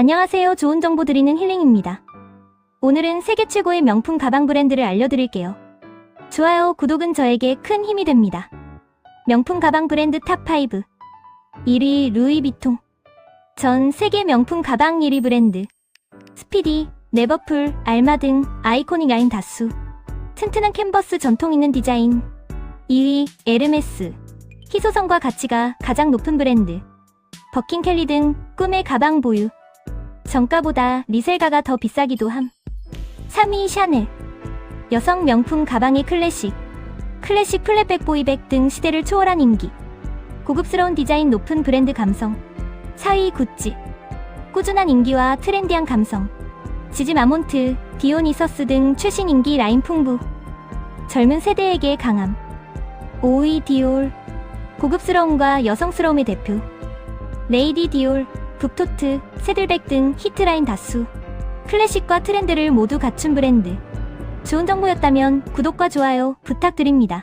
안녕하세요. 좋은 정보 드리는 힐링입니다. 오늘은 세계 최고의 명품 가방 브랜드를 알려드릴게요. 좋아요, 구독은 저에게 큰 힘이 됩니다. 명품 가방 브랜드 탑5 1위 루이비통 전 세계 명품 가방 1위 브랜드 스피디, 네버풀, 알마 등 아이코닉 라인 다수 튼튼한 캔버스 전통 있는 디자인 2위 에르메스 희소성과 가치가 가장 높은 브랜드 버킨켈리 등 꿈의 가방 보유 정가보다 리셀가가 더 비싸기도 함. 3위 샤넬. 여성 명품 가방의 클래식. 클래식 플랫백 보이백 등 시대를 초월한 인기. 고급스러운 디자인 높은 브랜드 감성. 4위 구찌. 꾸준한 인기와 트렌디한 감성. 지지 마몬트, 디오니서스 등 최신 인기 라인 풍부. 젊은 세대에게 강함. 5위 디올. 고급스러움과 여성스러움의 대표. 레이디 디올, 북토트, 새들백 등 히트라인 다수 클래식과 트렌드를 모두 갖춘 브랜드 좋은 정보였다면 구독과 좋아요 부탁드립니다.